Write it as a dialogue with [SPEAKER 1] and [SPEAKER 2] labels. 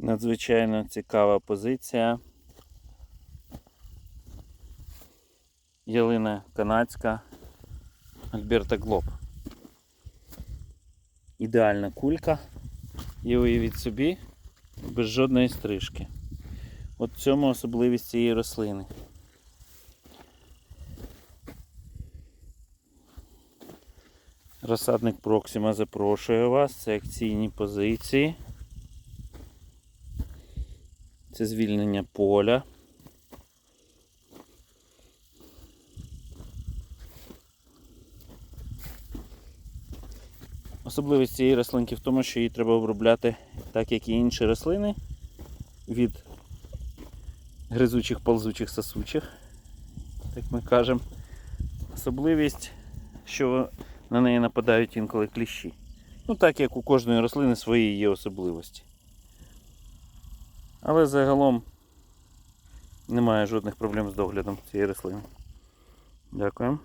[SPEAKER 1] Надзвичайно цікава позиція. Ялина канадська Альберта Глоб. Ідеальна кулька. І уявіть собі, без жодної стрижки. От в цьому особливість цієї рослини. Розсадник Проксима запрошує вас. Це акційні позиції. Це звільнення поля. Особливість цієї рослинки в тому, що її треба обробляти так, як і інші рослини, від гризучих, ползучих, сосучих, так ми кажемо. Особливість, що на неї нападають інколи кліщі. Ну так як у кожної рослини свої є особливості. Але загалом немає жодних проблем з доглядом цієї рослини. Дякую.